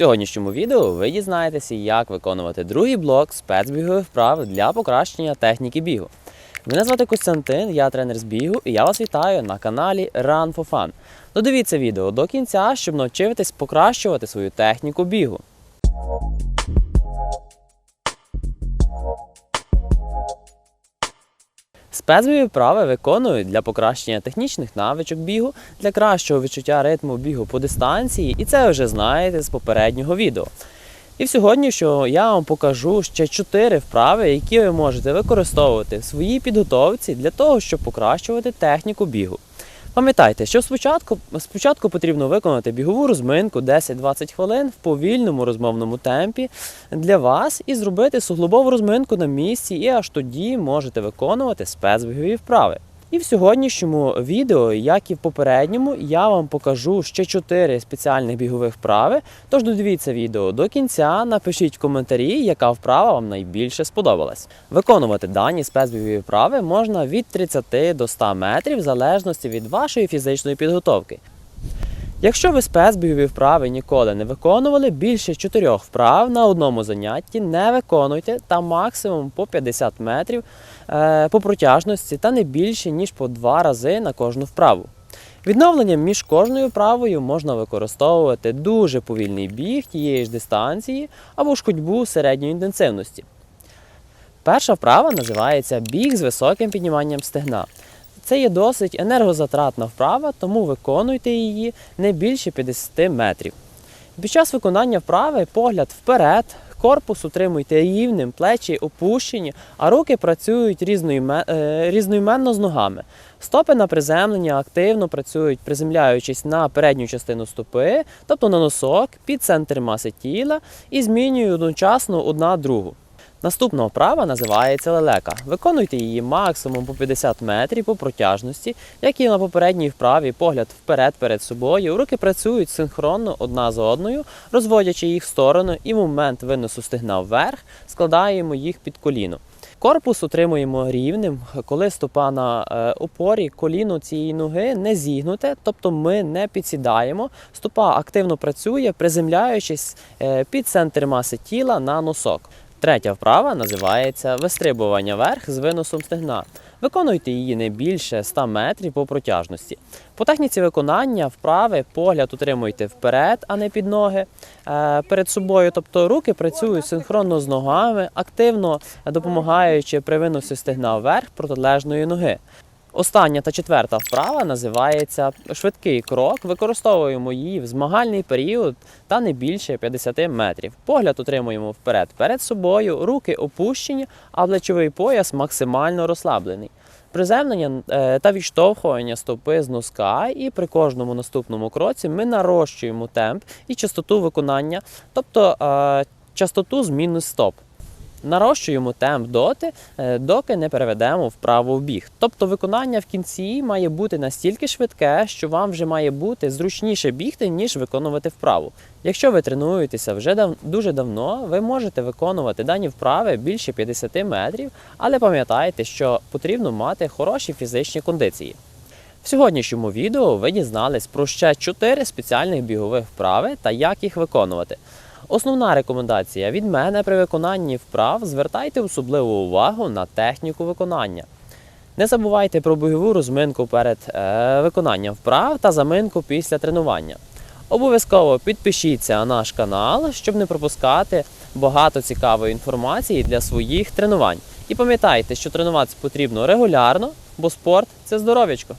сьогоднішньому відео ви дізнаєтеся, як виконувати другий блок спецбігових вправ для покращення техніки бігу. Мене звати Костянтин, я тренер з бігу, і я вас вітаю на каналі Run for Fun. Додивіться відео до кінця, щоб навчитись покращувати свою техніку бігу. Спецбігові вправи виконують для покращення технічних навичок бігу, для кращого відчуття ритму бігу по дистанції, і це вже знаєте з попереднього відео. І в сьогоднішнього я вам покажу ще 4 вправи, які ви можете використовувати в своїй підготовці для того, щоб покращувати техніку бігу. Пам'ятайте, що спочатку, спочатку потрібно виконати бігову розминку 10-20 хвилин в повільному розмовному темпі для вас і зробити суглобову розминку на місці, і аж тоді можете виконувати спецбігові вправи. І в сьогоднішньому відео, як і в попередньому, я вам покажу ще 4 спеціальних бігових вправи. Тож додивіться відео до кінця, напишіть в коментарі, яка вправа вам найбільше сподобалась. Виконувати дані спецбігові вправи можна від 30 до 100 метрів в залежності від вашої фізичної підготовки. Якщо ви спецбігові вправи ніколи не виконували, більше 4 вправ на одному занятті не виконуйте та максимум по 50 метрів е, по протяжності та не більше, ніж по 2 рази на кожну вправу. Відновленням між кожною вправою можна використовувати дуже повільний біг тієї ж дистанції або ж ходьбу середньої інтенсивності. Перша вправа називається біг з високим підніманням стегна. Це є досить енергозатратна вправа, тому виконуйте її не більше 50 метрів. Під час виконання вправи погляд вперед, корпус утримуйте рівним, плечі опущені, а руки працюють е, різноіменно з ногами. Стопи на приземлення активно працюють, приземляючись на передню частину стопи, тобто на носок, під центр маси тіла і змінюють одночасно одна другу. Наступна вправа називається лелека. Виконуйте її максимум по 50 метрів по протяжності, як і на попередній вправі, погляд вперед перед собою. Руки працюють синхронно одна за одною, розводячи їх в сторону, і в момент виносу стегна вверх складаємо їх під коліно. Корпус утримуємо рівним, коли стопа на е, опорі, коліно цієї ноги не зігнуте, тобто ми не підсідаємо. Стопа активно працює, приземляючись е, під центр маси тіла на носок. Третя вправа називається вистрибування вверх з виносом стегна. Виконуйте її не більше 100 метрів по протяжності. По техніці виконання вправи погляд утримуйте вперед, а не під ноги е, перед собою. Тобто руки працюють синхронно з ногами, активно допомагаючи при виносі стегна вверх протилежної ноги. Остання та четверта вправа називається швидкий крок. Використовуємо її в змагальний період та не більше 50 метрів. Погляд утримуємо вперед перед собою, руки опущені, а плечовий пояс максимально розслаблений. Приземлення е, та відштовхування стопи з носка, і при кожному наступному кроці ми нарощуємо темп і частоту виконання, тобто е, частоту зміни стоп. Нарощуємо темп доти, е, доки не переведемо вправо в біг. Тобто виконання в кінці має бути настільки швидке, що вам вже має бути зручніше бігти, ніж виконувати вправу. Якщо ви тренуєтеся вже дав... дуже давно, ви можете виконувати дані вправи більше 50 метрів, але пам'ятайте, що потрібно мати хороші фізичні кондиції. В сьогоднішньому відео ви дізнались про ще 4 спеціальних бігових вправи та як їх виконувати. Основна рекомендація від мене при виконанні вправ звертайте особливу увагу на техніку виконання. Не забувайте про бігову розминку перед е, виконанням вправ та заминку після тренування. Обов'язково підпишіться на наш канал, щоб не пропускати багато цікавої інформації для своїх тренувань. І пам'ятайте, що тренуватися потрібно регулярно, бо спорт це здоров'ячко.